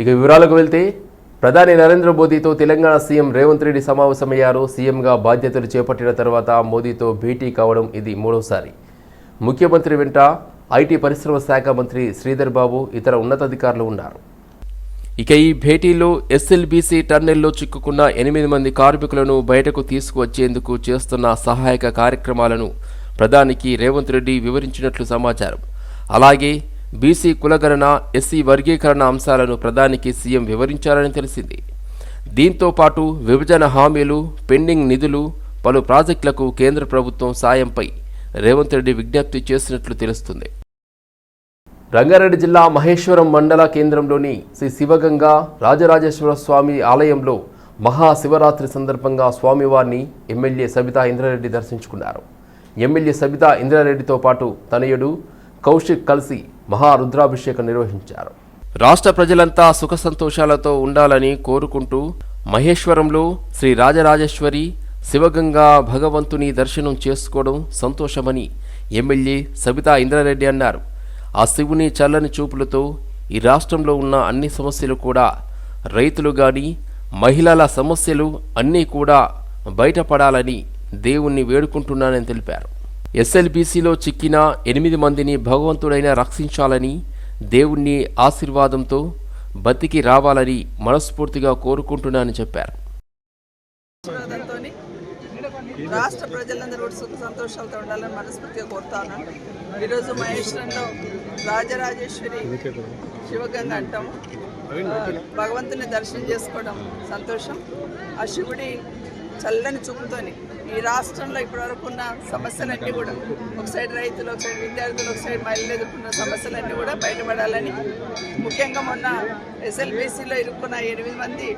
ఇక వివరాలకు వెళ్తే ప్రధాని నరేంద్ర మోదీతో తెలంగాణ సీఎం రేవంత్ రెడ్డి సమావేశమయ్యారు. సీఎంగా బాధ్యతలు చేపట్టిన తర్వాత మోదీతో భేటీ కావడం ఇది మూడోసారి. ముఖ్యమంత్రి వెంట ఐటీ పరిశ్రమ శాఖ మంత్రి శ్రీధర్ బాబు ఇతర ఉన్నతాధికారులు ఉన్నారు. ఇక ఈ భేటీలో ఎస్ఎల్బీసీ టర్నెల్లో చిక్కుకున్న ఎనిమిది మంది కార్మికులను బయటకు తీసుకువచ్చేందుకు చేస్తున్న సహాయక కార్యక్రమాలను ప్రధానికి రేవంత్ రెడ్డి వివరించినట్లు సమాచారం. అలాగే బీసీ కులగణన ఎస్సీ వర్గీకరణ అంశాలను ప్రధానికి సీఎం వివరించారని తెలిసింది. దీంతో పాటు విభజన హామీలు పెండింగ్ నిధులు పలు ప్రాజెక్టులకు కేంద్ర ప్రభుత్వం సాయంపై రేవంత్ రెడ్డి విజ్ఞప్తి చేసినట్లు తెలుస్తుంది. రంగారెడ్డి జిల్లా మహేశ్వరం మండల కేంద్రంలోని శ్రీ శివగంగా రాజరాజేశ్వర స్వామి ఆలయంలో మహాశివరాత్రి సందర్భంగా స్వామివారిని ఎమ్మెల్యే సబితా ఇంద్రారెడ్డి దర్శించుకున్నారు. ఎమ్మెల్యే సబితా ఇంద్రారెడ్డితో పాటు తనయుడు కౌశిక్ కలిసి మహారుద్రాభిషేకం నిర్వహించారు. రాష్ట్ర ప్రజలంతా సుఖ సంతోషాలతో ఉండాలని కోరుకుంటూ మహేశ్వరంలో శ్రీ రాజరాజేశ్వరి శివగంగా భగవంతుని దర్శనం చేసుకోవడం సంతోషమని ఎమ్మెల్యే సబితా ఇంద్రారెడ్డి అన్నారు. ఆ శివుని చల్లని చూపులతో ఈ రాష్ట్రంలో ఉన్న అన్ని సమస్యలు కూడా రైతులు గాని మహిళల సమస్యలు అన్నీ కూడా బయటపడాలని దేవుణ్ణి వేడుకుంటున్నానని తెలిపారు. ఎస్ఎల్బీసీలో చిక్కిన ఎనిమిది మందిని భగవంతుడైన రక్షించాలని దేవుణ్ణి ఆశీర్వాదంతో బతికి రావాలని మనస్ఫూర్తిగా కోరుకుంటున్నానని చెప్పారు. రాష్ట్ర ప్రజలందరూ కూడా సుఖ సంతోషాలతో ఉండాలని మనస్ఫూర్తిగా కోరుతాను ఈరోజు మహేశ్వరంలో రాజరాజేశ్వరి శివగంగ అంటాము. భగవంతుని దర్శనం చేసుకోవడం సంతోషం. ఆ శివుడి చల్లని చూపుతోని ఈ రాష్ట్రంలో ఇప్పటివరకు ఉన్న సమస్యలన్నీ కూడా ఒక సైడ్ రైతులు ఒక సైడ్ విద్యార్థులు ఒక సైడ్ మహిళలు ఎదుర్కొన్న సమస్యలన్నీ కూడా బయటపడాలని ముఖ్యంగా మొన్న ఎస్ఎల్బీసీలో ఇరుక్కున్న ఎనిమిది మంది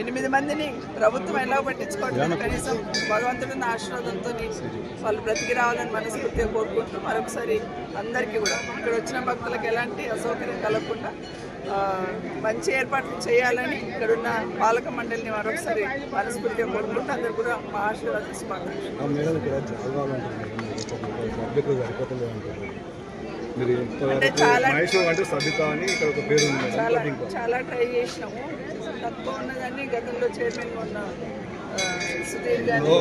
ఎనిమిది మందిని ప్రభుత్వం ఎలా పట్టించుకోవట్లేదు కనీసం భగవంతుడిని ఆశీర్వాదంతో వాళ్ళు బ్రతికి రావాలని మనస్ఫూర్తిగా కోరుకుంటూ మరొకసారి అందరికీ కూడా ఇక్కడ వచ్చిన భక్తులకు ఎలాంటి అసౌకర్యం కలగకుండా మంచి ఏర్పాట్లు చేయాలని ఇక్కడున్న పాలక మండలిని మరొకసారి మనస్ఫూర్తిగా కోరుకుంటూ అందరు కూడా మా ఆశీర్వాదం శుభాకాంక్షలు ఆ మేడం ఇక్కడ చదవాలంటున్నారు. సభ్యులు సరిపోతుంది అంటారు మీరు అంటే చాలా మహేశ్వరం అంటే సబిత అని ఇక్కడ ఒక పేరు ఉంది మేడం చాలా ఇంకో. చాలా ట్రై చేసినాము. తక్కువ ఉన్నదని గతంలో చైర్మన్ ఉన్న సుధీర్ గారు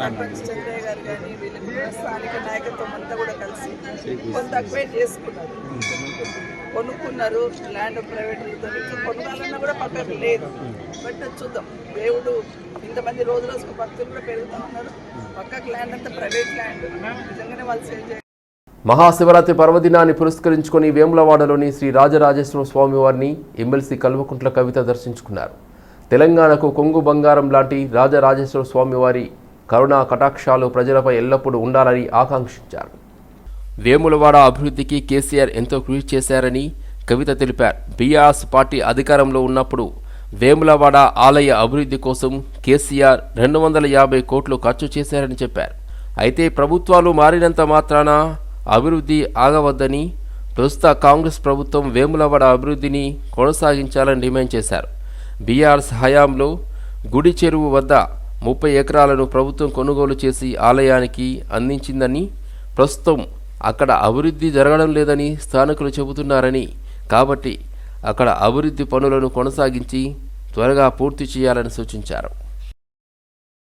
సర్పంచ్ చంద్రయ్య గారు కానీ వీళ్ళు కూడా స్థానిక నాయకత్వం అంతా కూడా కలిసి కొంత అక్వైట్ చేసుకున్నారు. కొనుక్కున్నారు ల్యాండ్ ప్రైవేట్ కొనుక్కోవాలన్నా కూడా పక్కకు లేదు. బట్ చూద్దాం. దేవుడు ఇంతమంది రోజు రోజుకు భక్తులు కూడా పెరుగుతూ ఉన్నారు. పక్కకు ల్యాండ్ అంతా ప్రైవేట్ ల్యాండ్. నిజంగానే వాళ్ళు సేల్ చేయాలి. మహాశివరాత్రి పర్వదినాన్ని పురస్కరించుకొని వేములవాడలోని శ్రీ రాజరాజేశ్వర స్వామివారిని ఎమ్మెల్సీ కల్వకుంట్ల కవిత దర్శించుకున్నారు. తెలంగాణకు కొంగు బంగారం లాంటి రాజరాజేశ్వర స్వామివారి కరుణా కటాక్షాలు ప్రజలపై ఎల్లప్పుడూ ఉండాలని ఆకాంక్షించారు. వేములవాడ అభివృద్ధికి కేసీఆర్ ఎంతో కృషి చేశారని కవిత తెలిపారు. బీఆర్ఎస్ పార్టీ అధికారంలో ఉన్నప్పుడు వేములవాడ ఆలయ అభివృద్ధి కోసం కేసీఆర్ రెండు వందల యాభై కోట్లు ఖర్చు చేశారని చెప్పారు. అయితే ప్రభుత్వాలు మారినంత మాత్రాన అభివృద్ధి ఆగవద్దని ప్రస్తుత కాంగ్రెస్ ప్రభుత్వం వేములవాడ అభివృద్ధిని కొనసాగించాలని డిమాండ్ చేశారు. బీఆర్స్ హయాంలో గుడి చెరువు వద్ద ముప్పై ఎకరాలను ప్రభుత్వం కొనుగోలు చేసి ఆలయానికి అందించిందని ప్రస్తుతం అక్కడ అభివృద్ధి జరగడం లేదని స్థానికులు చెబుతున్నారని కాబట్టి అక్కడ అభివృద్ధి పనులను కొనసాగించి త్వరగా పూర్తి చేయాలని సూచించారు.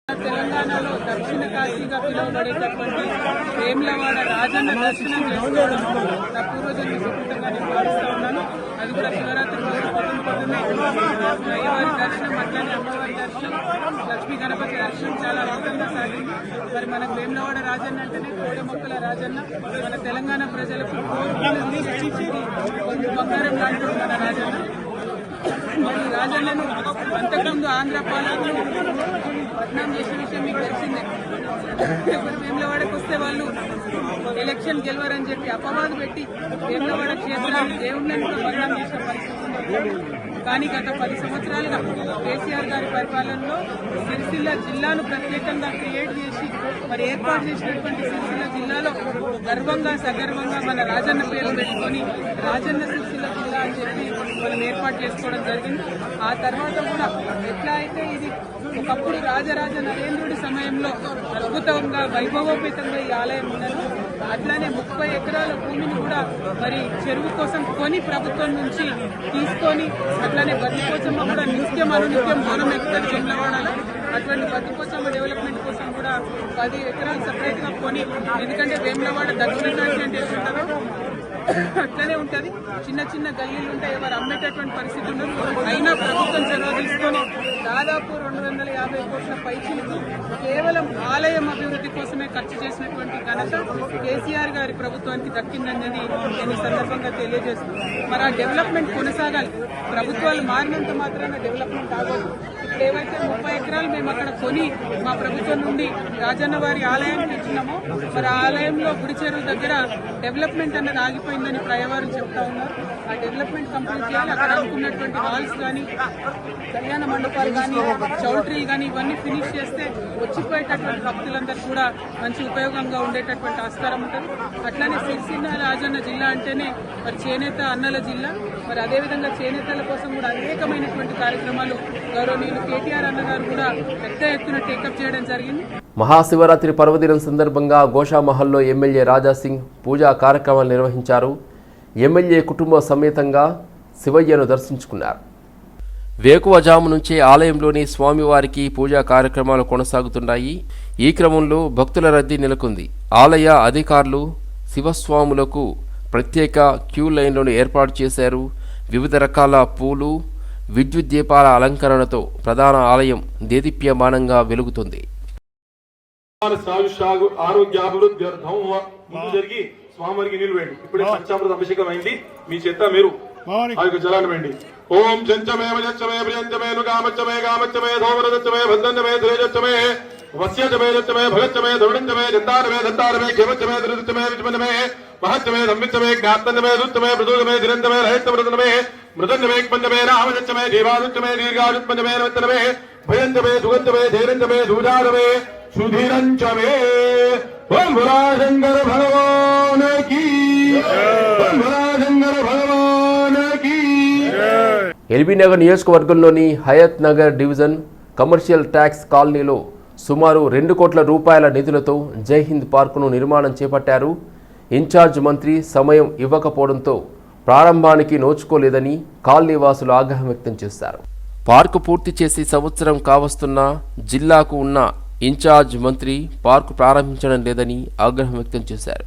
తెలంగాణలో దక్షిణ కాశీగా పిలువబడేటటువంటి వేములవాడ రాజన్న దర్శనం చేసుకోవడం నా పూర్వజన్మ సుకృతంగా నేను భావిస్తా ఉన్నాను అది కూడా శివరాత్రి రోజు పొద్దున పొద్దున్నే అయ్యవారి దర్శనం అట్లానే అమ్మవారి దర్శనం లక్ష్మీ గణపతి దర్శనం చాలా అద్భుతంగా సాగింది మరి మనకు వేములవాడ రాజన్న అంటేనే కోడి మొక్కల రాజన్న మన తెలంగాణ ప్రజలకు కొంచెం బంగారం లాంటి మన రాజన్న మరి రాజన్నను అంతకుముందు ఆంధ్ర పాలకులు పట్నం చేసిన విషయం మీకు తెలిసిందే ఎవరు వేములవాడకు వస్తే వాళ్ళు ఎలక్షన్ గెలవరని చెప్పి అపవాదు పెట్టి వేములవాడ క్షేత్రాన్ని దేవుళ్ళని కూడా చేసిన పరిస్థితి ఉంది. కానీ గత పది సంవత్సరాలుగా కేసీఆర్ గారి పరిపాలనలో సిరిసిల్ల జిల్లాను ప్రత్యేకంగా క్రియేట్ చేసి మరి ఏర్పాటు చేసినటువంటి సిరిసిల్ల జిల్లాలో గర్వంగా సగర్వంగా మన రాజన్న పేరు పెట్టుకొని రాజన్న సిరిసిల్ల జిల్లా అని చెప్పి మనం ఏర్పాటు చేసుకోవడం జరిగింది. ఆ తర్వాత కూడా ఎట్లా అయితే ఇది ఒకప్పుడు రాజరాజ నరేంద్రుడి సమయంలో అద్భుతంగా వైభవోపేతంగా ఈ ఆలయం ఉన్నది అట్లానే ముప్పై ఎకరాల భూమిని కూడా మరి చెరువు కోసం కొని ప్రభుత్వం నుంచి తీసుకొని అట్లానే బతికోసమ్మ కూడా నిత్యం అనునిత్యం దూరం ఎక్కుతుంది వేములవాడలో అటువంటి బతికోసమ్మ డెవలప్మెంట్ కోసం కూడా పది ఎకరాలు సపరేట్గా కొని ఎందుకంటే వేములవాడ దక్షిణ అంటే ఎట్లుంటారో అట్లనే ఉంటది. చిన్న చిన్న గల్లీలు ఉంటాయి ఎవరు అమ్మేటటువంటి పరిస్థితి ఉండదు. అయినా ప్రభుత్వం చొరవ తీసుకొని దాదాపు రెండు వందల యాభై కోట్ల పైచిలకు కేవలం ఆలయం అభివృద్ధి కోసమే ఖర్చు చేసినటువంటి ఘనత కేసీఆర్ గారి ప్రభుత్వానికి దక్కిందన్నది నేను ఈ సందర్భంగా తెలియజేస్తున్నాను మరి ఆ డెవలప్మెంట్ కొనసాగాలి. ప్రభుత్వాలు మారినంత మాత్రాన డెవలప్మెంట్ ఆగదు. ఇప్పుడు ఏవైతే ముప్పై ఎకరాలు మేము అక్కడ కొని మా ప్రభుత్వం నుండి రాజన్న వారి ఆలయానికి ఇచ్చినామో మరి ఆ ఆలయంలో గుడి చెరువు దగ్గర డెవలప్మెంట్ అన్నది ఆగిపోయిందని ప్రయవారు చెప్తా ఉన్నారు. ఆ డెవలప్మెంట్ కంప్లీట్ చేయాలి. అక్కడ అనుకున్నటువంటి హాల్స్ కానీ కళ్యాణ మండపాలు కానీ చౌల్ట్రీలు కానీ ఇవన్నీ ఫినిష్ చేస్తే వచ్చిపోయేటటువంటి భక్తులందరూ కూడా మంచి ఉపయోగంగా ఉండేటటువంటి ఆస్కారం ఉంటుంది. అట్లానే సిరిసిల్ల రాజన్న జిల్లా అంటేనే మరి చేనేత అన్నల జిల్లా. మరి అదేవిధంగా చేనేతల కోసం కూడా అనేకమైనటువంటి కార్యక్రమాలు గౌరవనీయులు కేటీఆర్ కూడా పెద్ద ఎత్తున టేకప్ చేయడం జరిగింది. మహాశివరాత్రి పర్వదినం సందర్భంగా గోషామహల్లో ఎమ్మెల్యే రాజాసింగ్ పూజా కార్యక్రమాలు నిర్వహించారు. ఎమ్మెల్యే కుటుంబ సమేతంగా శివయ్యను దర్శించుకున్నారు. వేకువజాము నుంచే ఆలయంలోని స్వామివారికి పూజా కార్యక్రమాలు కొనసాగుతున్నాయి. ఈ క్రమంలో భక్తుల రద్దీ నెలకొంది. ఆలయ అధికారులు శివస్వాములకు ప్రత్యేక క్యూ లైన్లను ఏర్పాటు చేశారు. వివిధ రకాల పూలు విద్యుత్ దీపాల అలంకరణతో ప్రధాన ఆలయం దేదీప్యమానంగా వెలుగుతుంది. జరిగి స్వామివారికి నీళ్ళు వేయండి. ఇప్పుడే పంచామృత అభిషేకం అయింది. మీ చేత మీరు ఆ యొక్క జలాన్ని వేయండి. ఓం చంచమే వజచ్చమే ప్రియంచమే గామచ్చమే గామచ్చమే ధోమరజచ్చమే భద్రంచమే ధ్రేజచ్చమే వస్యచమే జచ్చమే భగచ్చమే ధరుణంచమే దంతారమే దంతారమే క్షేమచ్చమే దురితమే విచమనమే మహచ్చమే దంవిచ్చమే జ్ఞాత్తమే దుత్తమే మృదుగమే ధిరంతమే రహితమృతమే మృదంజమే పంచమే రామజచ్చమే జీవాదుచ్చమే దీర్ఘాదుత్పంచమే నవత్తనమే భయంతమే సుగంధమే ధైర్యంతమే దూజారమే సుధీరంచమే ఓం భురాశంకర భగవాన్ కీ ఓం భురాశంకర భగవాన్ కీ ఎల్బీనగర్ నియోజకవర్గంలోని Hayath Nagar division commercial tax కాలనీలో సుమారు రెండు కోట్ల రూపాయల నిధులతో జై హింద్ పార్కును నిర్మాణం చేపట్టారు. ఇన్ఛార్జ్ మంత్రి సమయం ఇవ్వకపోవడంతో ప్రారంభానికి నోచుకోలేదని కాలనీ వాసులు ఆగ్రహం వ్యక్తం చేశారు. పార్కు పూర్తి చేసి సంవత్సరం కావస్తున్నా జిల్లాకు ఉన్న ఇన్ఛార్జ్ మంత్రి పార్కు ప్రారంభించడం లేదని ఆగ్రహం వ్యక్తం చేశారు.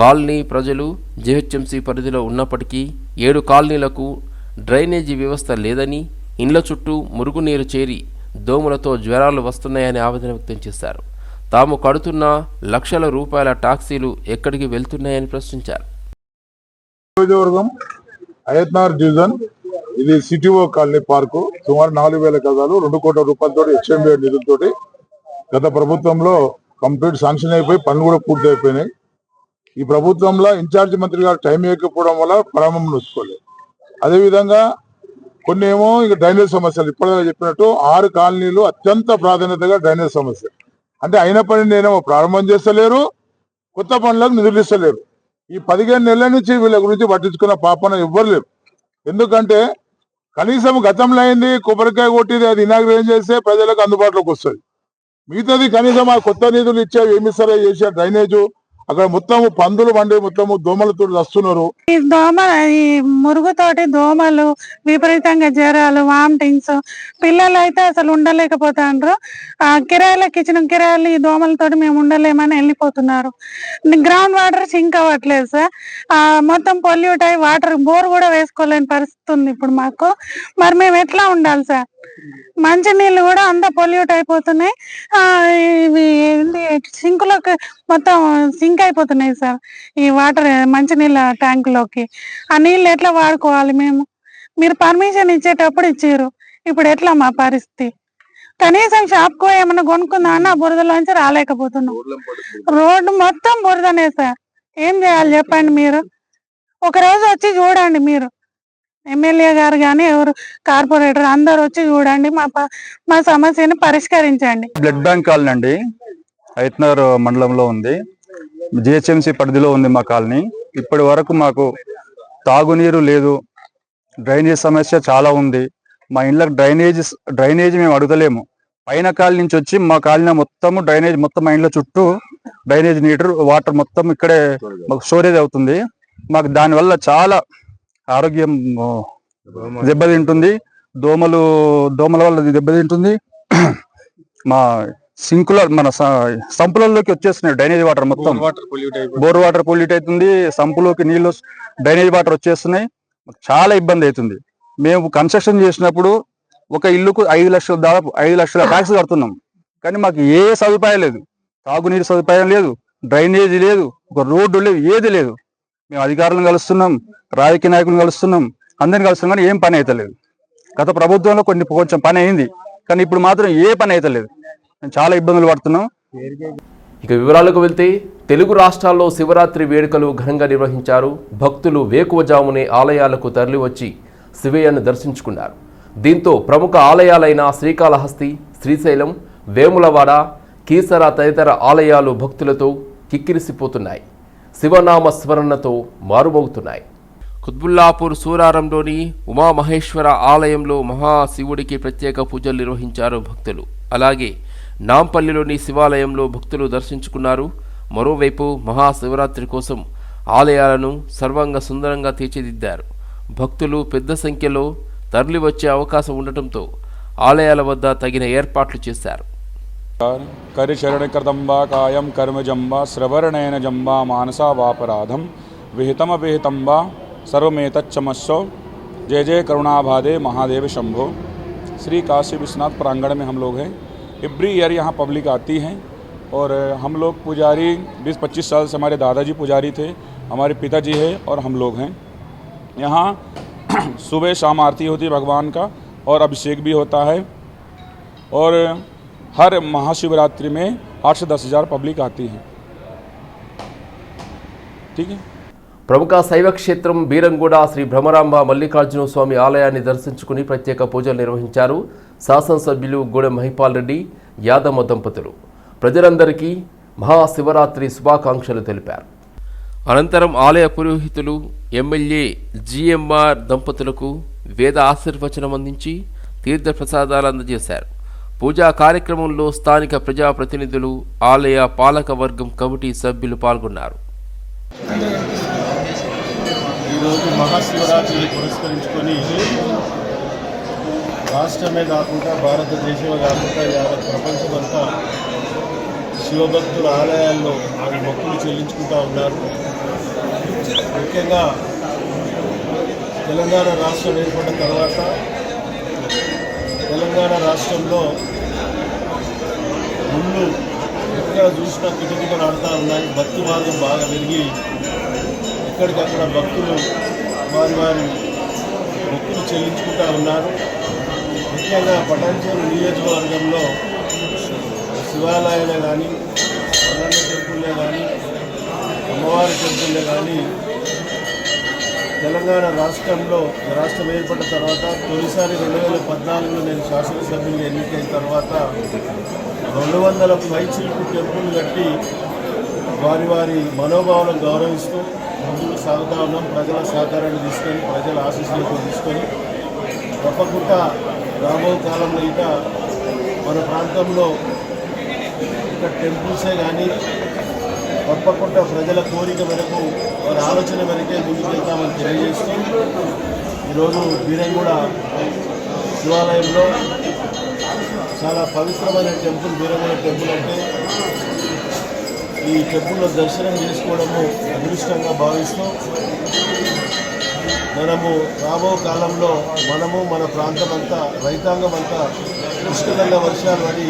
కాలనీ ప్రజలు జీహెచ్ఎంసీ పరిధిలో ఉన్నప్పటికీ ఏడు కాలనీలకు డ్రైనేజీ వ్యవస్థ లేదని ఇండ్ల చుట్టూ మురుగునీరు చేరి దోమలతో జ్వరాలు వస్తున్నాయని ఆవేదన వ్యక్తం చేశారు. తాము కడుతున్న లక్షల రూపాయల టాక్సీలు ఎక్కడికి వెళ్తున్నాయని ప్రశ్నించారు. నియోజకవర్గం అయత్నార్ డివిజన్ ఇది సిటీఓ కాలనీ పార్కు. సుమారు నాలుగు వేల గజాలు రెండు కోట్ల రూపాయలతో హెచ్ఎంబి నిధులతో గత ప్రభుత్వంలో కంప్లీట్ శాంక్షన్ అయిపోయి పనులు కూడా పూర్తి అయిపోయినాయి ఈ ప్రభుత్వంలో ఇన్ఛార్జ్ మంత్రి గారు టైం ఇవ్వకపోవడం వల్ల ప్రారంభం నొచ్చుకోలేదు అదేవిధంగా కొన్ని ఏమో ఇక డ్రైనేజ్ సమస్యలు ఇప్పటిదాకా చెప్పినట్టు ఆరు కాలనీలు అత్యంత ప్రాధాన్యతగా డ్రైనేజ్ సమస్య. అంటే అయిన పని నేనేమో ప్రారంభం చేస్తలేరు కొత్త పనులకు నిధులు ఇస్తలేరు. ఈ పదిహేను నెలల నుంచి వీళ్ళ గురించి పట్టించుకున్న పాపన ఎవ్వరు లేరు. ఎందుకంటే కనీసం గతంలో అయింది కొబ్బరికాయ కొట్టిది అది ఇనాగ్రేషన్ చేస్తే ప్రజలకు అందుబాటులోకి వస్తుంది. మిగతాది కనీసం ఆ కొత్త నిధులు ఇచ్చే ఏమి సరే చేసే డ్రైనేజు అక్కడ మొత్తము పందులు పండి మొత్తము దోమలతో వస్తున్నారు ఈ దోమ ఈ మురుగుతోటి దోమలు విపరీతంగా జ్వరాలు వామిటింగ్స్ పిల్లలు అయితే అసలు ఉండలేకపోతాండ్రు. ఆ కిరాయిలకు ఇచ్చిన కిరాయిలు ఈ దోమలతోటి మేము ఉండలేమని వెళ్ళిపోతున్నారు. గ్రౌండ్ వాటర్ సింక్ అవ్వట్లేదు సార్. ఆ మొత్తం పొల్యూట్ అయ్యి వాటర్ బోర్ కూడా వేసుకోలేని పరిస్థితి ఉంది ఇప్పుడు మాకు. మరి మేము ఎట్లా ఉండాలి సార్? మంచి నీళ్ళు కూడా అంతా పొల్యూట్ అయిపోతున్నాయి. ఇవి సింకులోకి మొత్తం సింక్ అయిపోతున్నాయి సార్. ఈ వాటర్ మంచినీళ్ళ ట్యాంక్లోకి ఆ నీళ్ళు ఎట్లా వాడుకోవాలి మేము? మీరు పర్మిషన్ ఇచ్చేటప్పుడు ఇచ్చారు. ఇప్పుడు ఎట్లా మా పరిస్థితి? కనీసం షాప్కు ఏమన్నా కొనుక్కుందా అన్న బురదలోంచి రాలేకపోతున్నాం. రోడ్డు మొత్తం బురదనే సార్. ఏం చేయాలి చెప్పండి మీరు? ఒక రోజు వచ్చి చూడండి మీరు. ఎమ్మెల్యే గారు కానీ ఎవరు కార్పొరేటర్ అందరు వచ్చి చూడండి మా మా సమస్యను పరిష్కరించండి. బ్లడ్ బ్యాంక్ కాలనీ అండి. ఐత్నగర్ మండలంలో ఉంది. జిహెచ్ఎంసి పరిధిలో ఉంది మా కాలనీ. ఇప్పటి వరకు మాకు తాగునీరు లేదు. డ్రైనేజ్ సమస్య చాలా ఉంది. మా ఇండ్లకు డ్రైనేజ్ డ్రైనేజ్ మేము అడగలేము పైన కాలి నుంచి వచ్చి మా కాలిన మొత్తము డ్రైనేజ్ మొత్తం మా ఇంట్లో చుట్టూ డ్రైనేజ్ నీటర్ వాటర్ మొత్తం ఇక్కడే మాకు స్టోరేజ్ అవుతుంది. మాకు దానివల్ల చాలా ఆరోగ్యం దెబ్బతింటుంది. దోమలు దోమల వల్ల దెబ్బతింటుంది. మా సింకుల మన సంపులలోకి వచ్చేస్తున్నాయి డ్రైనేజ్ వాటర్ మొత్తం. బోర్ వాటర్ పొల్యూట్ అవుతుంది. సంపులోకి నీళ్ళు డ్రైనేజ్ వాటర్ వచ్చేస్తున్నాయి. చాలా ఇబ్బంది అవుతుంది. మేము కన్స్ట్రక్షన్ చేసినప్పుడు ఒక ఇల్లుకు ఐదు లక్షలు దాదాపు ఐదు లక్షల ట్యాక్స్ కడుతున్నాం. కానీ మాకు ఏ సదుపాయం లేదు. తాగునీరు సదుపాయం లేదు. డ్రైనేజీ లేదు. ఒక రోడ్డు లేదు. ఏది లేదు. మేము అధికారులను కలుస్తున్నాం రాజకీయ నాయకులను కలుస్తున్నాం అందరిని కలుస్తున్నాం కానీ ఏం పని అవుతలేదు గత ప్రభుత్వంలో కొన్ని కొంచెం పని అయింది కానీ ఇప్పుడు మాత్రం ఏ పని అవుతలేదు మేము చాలా ఇబ్బందులు పడుతున్నాం. ఇక వివరాలకు వెళ్తే తెలుగు రాష్ట్రాల్లో శివరాత్రి వేడుకలు ఘనంగా నిర్వహించారు. భక్తులు వేకువజామునే ఆలయాలకు తరలివచ్చి శివయ్యను దర్శించుకున్నారు. దీంతో ప్రముఖ ఆలయాలైన శ్రీకాళహస్తి శ్రీశైలం వేములవాడ కీసర తదితర ఆలయాలు భక్తులతో కిక్కిరిసిపోతున్నాయి. శివనామ స్మరణతో మారుమోగుతున్నాయి. కుత్బుల్లాపూర్ సూరారంలోని ఉమామహేశ్వర ఆలయంలో మహాశివుడికి ప్రత్యేక పూజలు నిర్వహించారు భక్తులు. అలాగే నాంపల్లిలోని శివాలయంలో భక్తులు దర్శించుకున్నారు. మరోవైపు మహాశివరాత్రి కోసం ఆలయాలను సర్వంగ సుందరంగా తీర్చిదిద్దారు. భక్తులు పెద్ద సంఖ్యలో తరలివచ్చే అవకాశం ఉండటంతో ఆలయాల వద్ద తగిన ఏర్పాట్లు చేశారు. करिचरणकृतं कायं कर्मजं वा जम्बा, मानसा वापराधम विहितमविहितं वा सर्वमेतच्चमस्व जय जय करुणाभादे महादेव शंभो। श्री काशी विश्वनाथ प्रांगण में हम लोग हैं। एवरी ईयर यहाँ पब्लिक आती हैं और हम लोग पुजारी 20-25 साल से हमारे दादाजी पुजारी थे, हमारे पिताजी है और हम लोग हैं। यहाँ सुबह शाम आरती होती है भगवान का और अभिषेक भी होता है। और हर महाशिवरात्रि में आठ से दस हज़ार पब्लिक आती है ठीक है ప్రముఖ శైవ క్షేత్రం బీరంగూడ శ్రీ భ్రమరాంబ మల్లికార్జున స్వామి ఆలయాన్ని దర్శించుకుని ప్రత్యేక పూజలు నిర్వహించారు శాసనసభ్యులు గూడెం మహిపాల్ రెడ్డి యాదమ్మ దంపతులు ప్రజలందరికీ మహాశివరాత్రి శుభాకాంక్షలు తెలిపారు అనంతరం ఆలయ పురోహితులు ఎమ్మెల్యే జిఎంఆర్ దంపతులకు వేద ఆశీర్వచనం అందించి తీర్థప్రసాదాలు అందజేశారు పూజా కార్యక్రమంలో స్థానిక ప్రజాప్రతినిధులు ఆలయ పాలక వర్గం కమిటీ సభ్యులు పాల్గొన్నారు. ఈరోజు మహాశివరాత్రిని పురస్కరించుకొని రాష్ట్రమే కాకుండా భారతదేశమే కాకుండా యావత్ ప్రపంచమంతా శివభక్తుల ఆలయాల్లో వారి మొక్కులు చెల్లించుకుంటూ ఉన్నారు. ముఖ్యంగా తెలంగాణ రాష్ట్రం ఏర్పడిన తర్వాత తెలంగాణ రాష్ట్రంలో గుళ్ళు ఎక్కడ చూసినా కిటకిటలు ఆడుతూ ఉన్నాయి. భక్తి మార్గం బాగా పెరిగి ఎక్కడికక్కడ భక్తులు వారి వారి భక్తులు చెల్లించుకుంటూ ఉన్నారు. ముఖ్యంగా పటాంచేరు నియోజకవర్గంలో శివాలయాలే కానీ అన్నన్న టెంపుల్లే కానీ అమ్మవారి టెంపుల్లే కానీ తెలంగాణ రాష్ట్రంలో రాష్ట్రం ఏర్పడిన తర్వాత తొలిసారి రెండు వేల పద్నాలుగులో నేను శాసనసభ్యులుగా ఎన్నికైన తర్వాత రెండు వందల పైచిలకు టెంపుల్ కట్టి వారి వారి మనోభావాలను గౌరవిస్తూ ముందుకు సాగుతా ఉన్నాం. ప్రజల సహకారాన్ని తీసుకొని ప్రజల ఆశీస్సులతో తీసుకొని తప్పకుండా రాబో కాలంలో ఇక మన ప్రాంతంలో ఇక టెంపుల్సే కానీ తప్పకుండా ప్రజల కోరిక మేరకు వారి ఆలోచన మేరకే ముందుకెళ్తామని తెలియజేస్తూ ఈరోజు బీరంగూడ శివాలయంలో చాలా పవిత్రమైన టెంపుల్ బీరంగూడ టెంపుల్ అంటే ఈ టెంపుల్లో దర్శనం చేసుకోవడము అదృష్టంగా భావిస్తూ మనము రాబో కాలంలో మనము మన ప్రాంతం అంతా రైతాంగం అంతా పుష్కలంగా వర్షాలు పడి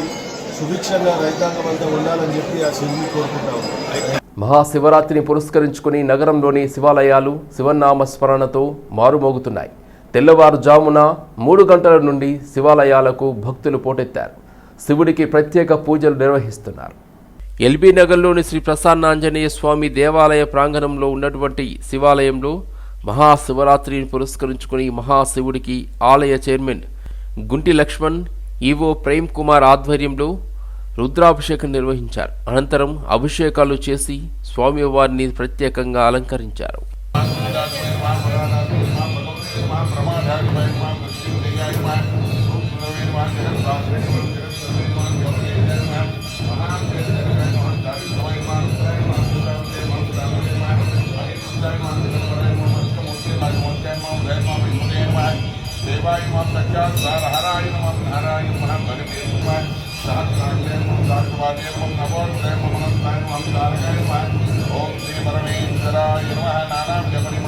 సుభిక్షంగా రైతాంగం అంతా ఉండాలని చెప్పి ఆ శివుని కోరుకుంటాము. మహాశివరాత్రిని పురస్కరించుకుని నగరంలోని శివాలయాలు శివనామ స్మరణతో మారుమోగుతున్నాయి. తెల్లవారుజామున మూడు గంటల నుండి శివాలయాలకు భక్తులు పోటెత్తారు. శివుడికి ప్రత్యేక పూజలు నిర్వహిస్తున్నారు. ఎల్బీ నగర్లోని శ్రీ ప్రసన్నాంజనేయ స్వామి దేవాలయ ప్రాంగణంలో ఉన్నటువంటి శివాలయంలో మహాశివరాత్రిని పురస్కరించుకుని మహాశివుడికి ఆలయ చైర్మన్ గుంటి లక్ష్మణ్ ఈవో ప్రేమ్ కుమార్ ఆధ్వర్యంలో రుద్రాభిషేకం నిర్వహించారు. అనంతరం అభిషేకాలు చేసి స్వామివారిని ప్రత్యేకంగా అలంకరించారు. దేవాయ మా సత్యా హరాయ నమ నారాయణ మహా వాటియ నమో నమో ఓం శ్రీ పరమేశ్వరాయ నమ నానా జపడి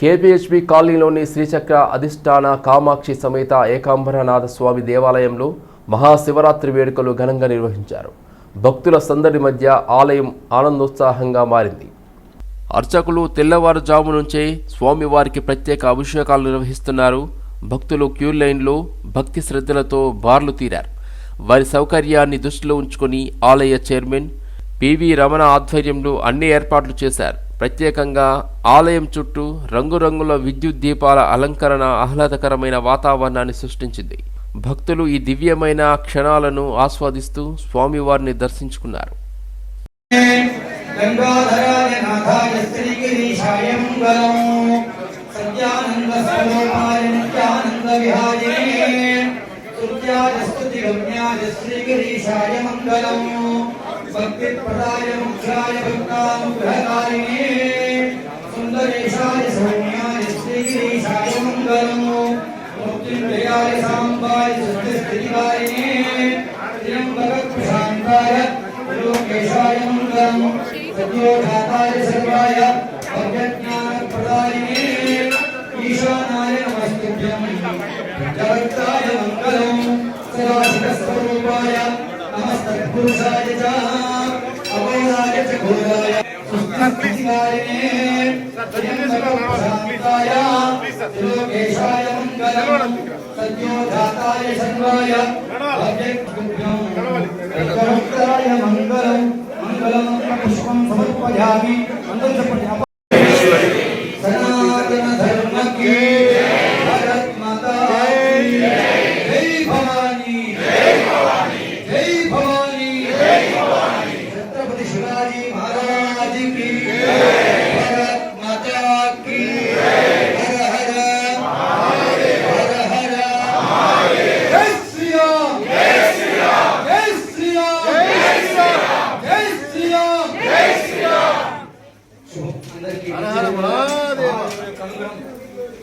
కేపీహెచ్బి కాలనీలోని శ్రీచక్ర అధిష్టాన కామాక్షి సమేత ఏకాంబరనాథ స్వామి దేవాలయంలో మహాశివరాత్రి వేడుకలు ఘనంగా నిర్వహించారు. భక్తుల సందడి మధ్య ఆలయం ఆనందోత్సాహంగా మారింది. అర్చకులు తెల్లవారుజాము నుంచే స్వామివారికి ప్రత్యేక అభిషేకాలు నిర్వహిస్తున్నారు. భక్తులు క్యూ లైన్లో భక్తి శ్రద్ధలతో బార్లు తీరారు. వారి సౌకర్యాన్ని దృష్టిలో ఉంచుకొని ఆలయ చైర్మన్ పివి రమణ ఆధ్వర్యంలో అన్ని ఏర్పాట్లు చేశారు. ప్రత్యేకంగా ఆలయం చుట్టూ రంగురంగుల విద్యుత్ దీపాల అలంకరణ ఆహ్లాదకరమైన వాతావరణాన్ని సృష్టించింది. భక్తులు ఈ దివ్యమైన క్షణాలను ఆస్వాదిస్తూ స్వామివారిని దర్శించుకున్నారు. గంగాధరాయ నాథాయ శ్రీగిరీశాయ మంగళం. भक्तिप्रदाय मोक्षाय भक्तानुग्रहकारिणे, सुन्दरेशाय सौम्याय, श्रीगिरीशाय मङ्गलम् मुक्तिप्रयाय साम्बाय सुष्ठिस्थितिकारिणे त्र्यम्बकप्रशान्ताय लोकेशाय मङ्गलम् सद्योधाताय सर्वाय भगज्ञानप्रदायिने ईशानाय नमस्तुभ्यं, जगत्ताय मङ्गलम् सदाशिवस्वरूपाय नमस्तत्पुरुषाय च మంగళం సత్యోధాతాయ సర్వాయ మంగళం మంగళం పుష్పం సమర్పయామి అందరూ చెప్పండి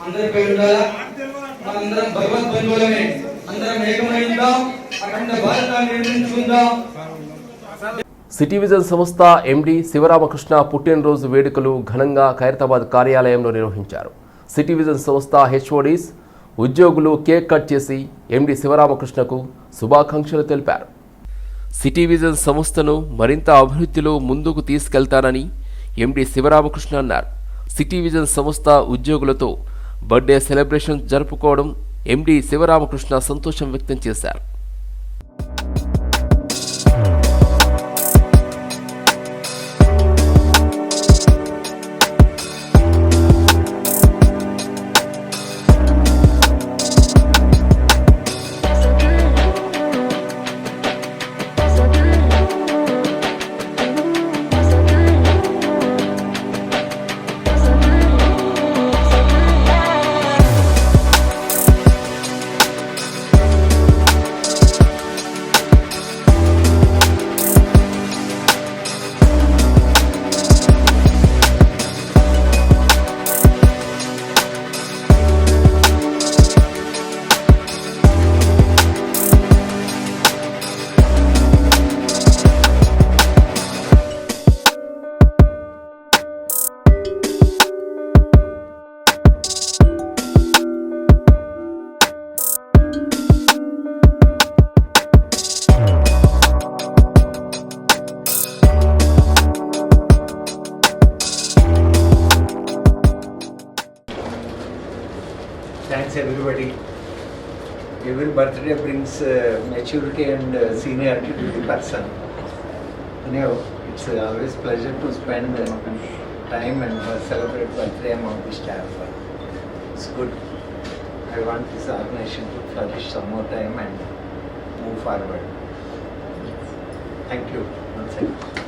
అందరిపై ఉండాలా? మనందరం భగవత్ బంధువులమే. అందరం ఏకమైందాం. అఖండ భారతాన్ని నిర్మించుకుందాం. సిటీ విజన్ సంస్థ ఎండి శివరామకృష్ణ పుట్టినరోజు వేడుకలు ఘనంగా ఖైరతాబాద్ కార్యాలయంలో నిర్వహించారు. సిటీ విజన్ సంస్థ హెచ్ఓడీస్ ఉద్యోగులు కేక్ కట్ చేసి ఎండి శివరామకృష్ణకు శుభాకాంక్షలు తెలిపారు. సిటీ విజన్ సంస్థను మరింత అభివృద్ధిలో ముందుకు తీసుకెళ్తానని ఎండి శివరామకృష్ణ అన్నారు. సిటీ విజన్ సంస్థ ఉద్యోగులతో బర్త్డే సెలబ్రేషన్ జరుపుకోవడం ఎండి శివరామకృష్ణ సంతోషం వ్యక్తం చేశారు. Everybody. Every birthday brings uh, maturity and uh, seniority to the person. Know, it's uh, always pleasure to spend uh, time and uh, celebrate birthday among the staff. It's good. I want this organization to flourish some more time and move forward. Thank you. once again.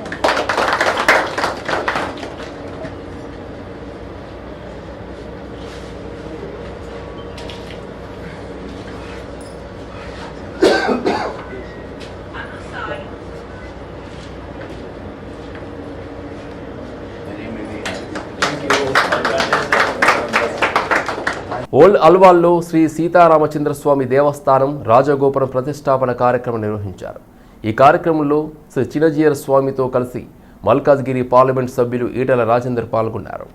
Old అల్వాల్లో Shri Sitaramachandraswamy దేవస్థానం రాజగోపురం ప్రతిష్టాపన కార్యక్రమం నిర్వహించారు. ఈ కార్యక్రమంలో శ్రీ చిన్నజీయర్ స్వామితో కలిసి Malkajgiri parliament సభ్యులు ఈటల రాజేందర్ పాల్గొన్నారు.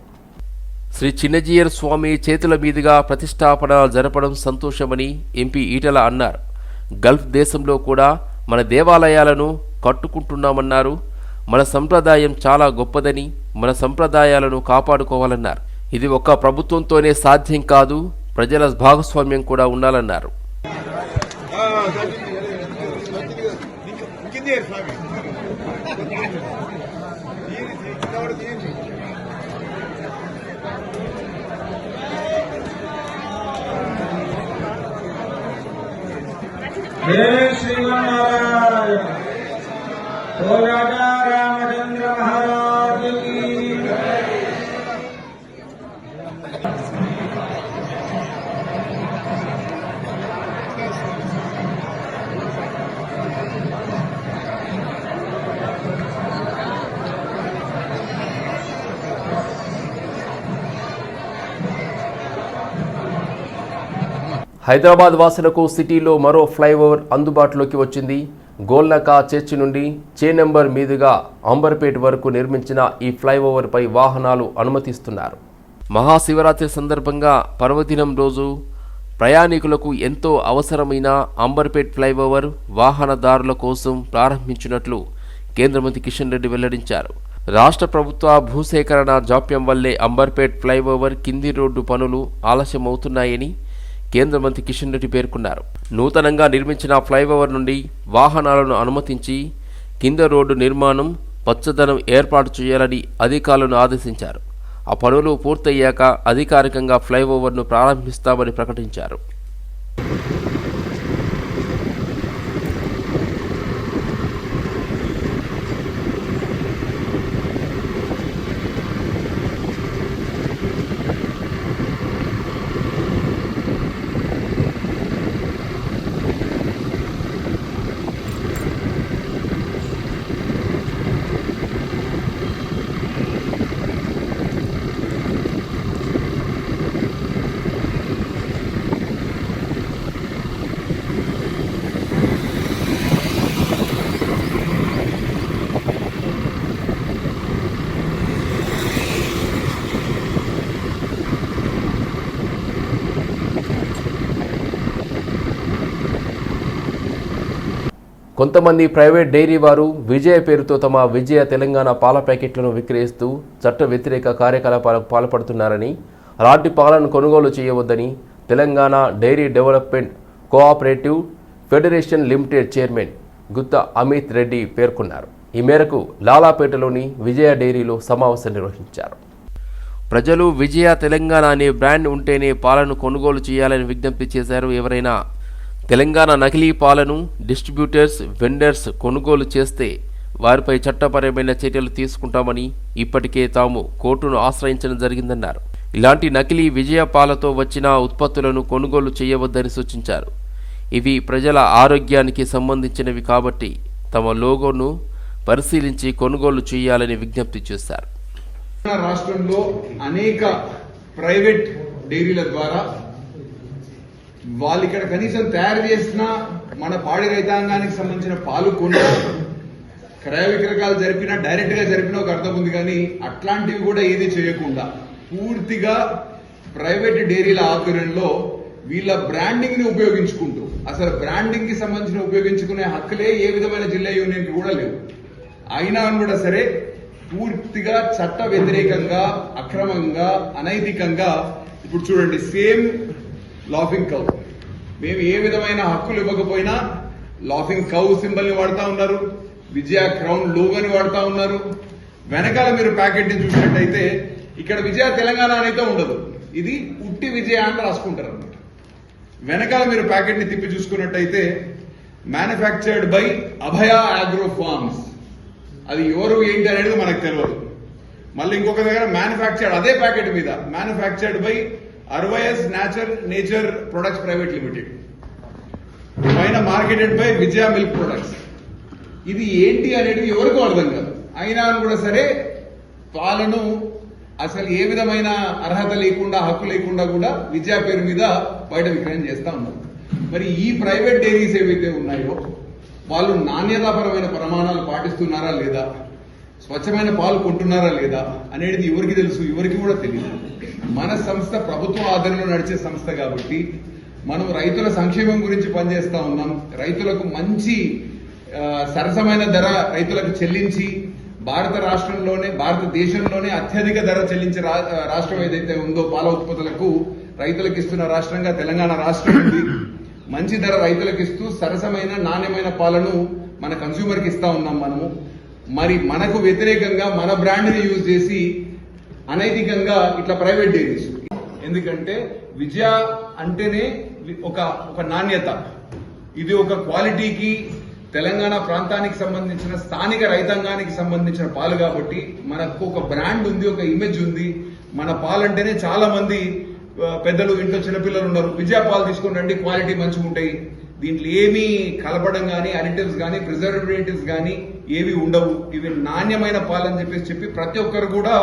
శ్రీ చిన్నజీయర్ స్వామి చేతుల మీదుగా ప్రతిష్టాపన జరపడం సంతోషమని ఎంపీ ఈటల అన్నారు. గల్ఫ్ దేశంలో కూడా మన దేవాలయాలను కట్టుకుంటున్నామన్నారు. మన సంప్రదాయం చాలా గొప్పదని మన సంప్రదాయాలను కాపాడుకోవాలన్నారు. ఇది ఒక ప్రభుత్వంతోనే సాధ్యం కాదు ప్రజల భాగస్వామ్యం కూడా ఉండాలన్నారు. శ్రీ పోరాట రామచంద్ర మహారాజ్. హైదరాబాద్ వాసులకు సిటీలో మరో ఫ్లైఓవర్ అందుబాటులోకి వచ్చింది. గోల్నకా చర్చి నుండి చే నెంబర్ మీదుగా అంబర్పేట్ వరకు నిర్మించిన ఈ ఫ్లైఓవర్పై వాహనాలు అనుమతిస్తున్నారు. మహాశివరాత్రి సందర్భంగా పర్వదినం రోజు ప్రయాణికులకు ఎంతో అవసరమైన అంబర్పేట్ ఫ్లైఓవర్ వాహనదారుల కోసం ప్రారంభించినట్లు కేంద్ర మంత్రి కిషన్ రెడ్డి వెల్లడించారు. రాష్ట్ర ప్రభుత్వ భూసేకరణ జాప్యం వల్లే అంబర్పేట్ ఫ్లైఓవర్ కింది రోడ్డు పనులు ఆలస్యమవుతున్నాయని కేంద్ర మంత్రి కిషన్ రెడ్డి పేర్కొన్నారు. నూతనంగా నిర్మించిన ఫ్లైఓవర్ నుండి వాహనాలను అనుమతించి కింద రోడ్డు నిర్మాణం పచ్చదనం ఏర్పాటు చేయాలని అధికారులను ఆదేశించారు. ఆ పనులు పూర్తయ్యాక అధికారికంగా ఫ్లైఓవర్ను ప్రారంభిస్తామని ప్రకటించారు. కొంతమంది ప్రైవేట్ డైరీ వారు విజయ పేరుతో తమ విజయ తెలంగాణ పాల ప్యాకెట్లను విక్రయిస్తూ చట్ట వ్యతిరేక కార్యకలాపాలకు పాల్పడుతున్నారని అలాంటి పాలను కొనుగోలు చేయవద్దని Telangana dairy development cooperative federation limited chairman Gutta Amit Reddy పేర్కొన్నారు. ఈ మేరకు లాలాపేటలోని విజయ డైరీలో సమావేశం నిర్వహించారు. ప్రజలు విజయ తెలంగాణ అనే బ్రాండ్ ఉంటేనే పాలను కొనుగోలు చేయాలని విజ్ఞప్తి చేశారు ఎవరైనా తెలంగాణ నకిలీ పాలను డిస్ట్రిబ్యూటర్స్ వెండర్స్ కొనుగోలు చేస్తే వారిపై చట్టపరమైన చర్యలు తీసుకుంటామని ఇప్పటికే తాము కోర్టును ఆశ్రయించడం జరిగిందన్నారు. ఇలాంటి నకిలీ విజయ పాలతో వచ్చిన ఉత్పత్తులను కొనుగోలు చేయవద్దని సూచించారు. ఇవి ప్రజల ఆరోగ్యానికి సంబంధించినవి కాబట్టి తమ లోగోను పరిశీలించి కొనుగోలు చేయాలని విజ్ఞప్తి చేశారు. రాష్ట్రంలో అనేక ప్రైవేట్ డైరీల ద్వారా వాళ్ళు ఇక్కడ కనీసం తయారు చేసిన మన పాడి రైతాంగానికి సంబంధించిన పాలు కొన్న క్రయ విక్రయాలు జరిపినా డైరెక్ట్గా జరిపినా ఒక అర్థం ఉంది కానీ అట్లాంటివి కూడా ఏది చేయకుండా పూర్తిగా ప్రైవేట్ డైరీల ఆధ్వర్యంలో వీళ్ళ బ్రాండింగ్ని ఉపయోగించుకుంటూ అసలు బ్రాండింగ్కి సంబంధించిన ఉపయోగించుకునే హక్కులే ఏ విధమైన జిల్లా యూనియన్ కూడా లేవు. అయినా కూడా సరే పూర్తిగా చట్ట వ్యతిరేకంగా అక్రమంగా అనైతికంగా ఇప్పుడు చూడండి సేమ్ లాఫింగ్ కౌ మేము ఏ విధమైన హక్కులు ఇవ్వకపోయినా లాఫింగ్ కౌ సింబల్ని ఉన్నారు. విజయ క్రౌన్ లోగోని వాడుతూ ఉన్నారు. వెనకాల మీరు ప్యాకెట్ని చూసినట్టయితే ఇక్కడ విజయ తెలంగాణ అనైతే ఉండదు. ఇది ఉట్టి విజయ అని రాసుకుంటారు అనమాట వెనకాల మీరు ప్యాకెట్ని తిప్పి చూసుకున్నట్టయితే manufactured by Abhaya agro farms అది ఎవరు ఏంటి అనేది మనకు తెలియదు మళ్ళీ ఇంకొక దగ్గర మ్యానుఫ్యాక్చర్డ్ అదే ప్యాకెట్ మీద manufactured by RYS nature nature products private limited. పైన marketed by Vijaya milk products. ఇది ఏంటి అనేది ఎవరికో అర్థం కాదు. అయినా కూడా సరే పాలను అసలు ఏ విధమైన అర్హత లేకుండా హక్కు లేకుండా కూడా విద్యా పేరు మీద బయట విక్రయం చేస్తా ఉన్నారు. మరి ఈ ప్రైవేట్ డైరీస్ ఏవైతే ఉన్నాయో వాళ్ళు నాణ్యతాపరమైన ప్రమాణాలు పాటిస్తున్నారా లేదా? స్వచ్ఛమైన పాలు కొంటున్నారా లేదా? అనేది ఎవరికి తెలుసు? ఎవరికి కూడా తెలియదు. మన సంస్థ ప్రభుత్వ ఆధీనంలో నడిచే సంస్థ కాబట్టి మనం రైతుల సంక్షేమం గురించి పనిచేస్తూ ఉన్నాం. రైతులకు మంచి సరసమైన ధర రైతులకు చెల్లించి భారత రాష్ట్రంలోనే భారతదేశంలోనే అత్యధిక ధర చెల్లించే రా- రాష్ట్రం ఏదైతే ఉందో పాల ఉత్పత్తులకు రైతులకు ఇస్తున్న రాష్ట్రంగా తెలంగాణ రాష్ట్రం ఉంది. మంచి ధర రైతులకు ఇస్తూ సరసమైన నాణ్యమైన పాలను మన కన్స్యూమర్కి ఇస్తా ఉన్నాం మనము. మరి మనకు వ్యతిరేకంగా మన బ్రాండ్ని యూజ్ చేసి అనైతికంగా ఇట్లా ప్రైవేట్ డైరీస్ ఎందుకంటే విజయ అంటేనే ఒక ఒక నాణ్యత. ఇది ఒక క్వాలిటీకి తెలంగాణ ప్రాంతానికి సంబంధించిన స్థానిక రైతాంగానికి సంబంధించిన పాలు కాబట్టి మనకు ఒక బ్రాండ్ ఉంది ఒక ఇమేజ్ ఉంది. మన పాలంటేనే చాలా మంది పెద్దలు ఇంట్లో చిన్నపిల్లలు ఉన్నారు. విజయ పాలు తీసుకుని రండి క్వాలిటీ మంచిగా ఉంటాయి దీంట్లో ఏమీ కలపడం కానీ అడిటివ్స్ కానీ ప్రిజర్వేటివ్స్ కానీ ఏవి ఉండవు. ఇవి నాణ్యమైన పాలని చెప్పేసి చెప్పి ప్రతి ఒక్కరు కూడా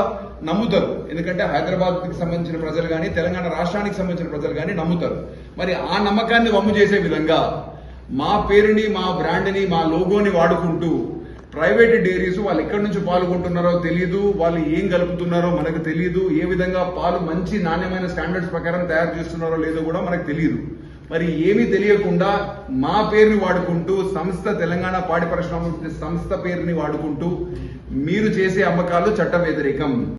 నమ్ముతారు. ఎందుకంటే హైదరాబాద్కి సంబంధించిన ప్రజలు కానీ తెలంగాణ రాష్ట్రానికి సంబంధించిన ప్రజలు కానీ నమ్ముతారు. మరి ఆ నమ్మకాన్ని వమ్ము చేసే విధంగా మా పేరుని మా బ్రాండ్ని మా లోగోని వాడుకుంటూ ప్రైవేట్ డైరీస్ వాళ్ళు ఎక్కడి నుంచి పాల్గొంటున్నారో తెలియదు వాళ్ళు ఏం కలుపుతున్నారో మనకు తెలియదు ఏ విధంగా పాలు మంచి నాణ్యమైన స్టాండర్డ్స్ ప్రకారం తయారు చేస్తున్నారో లేదో కూడా మనకు తెలియదు మరి ఏమీ తెలియకుండా మా పేరుని వాడుకుంటూ సంస్థ తెలంగాణ పాడి పరిశ్రమ సంస్థ పేరుని వాడుకుంటూ మీరు చేసే అమ్మకాలు చట్ట వ్యతిరేకం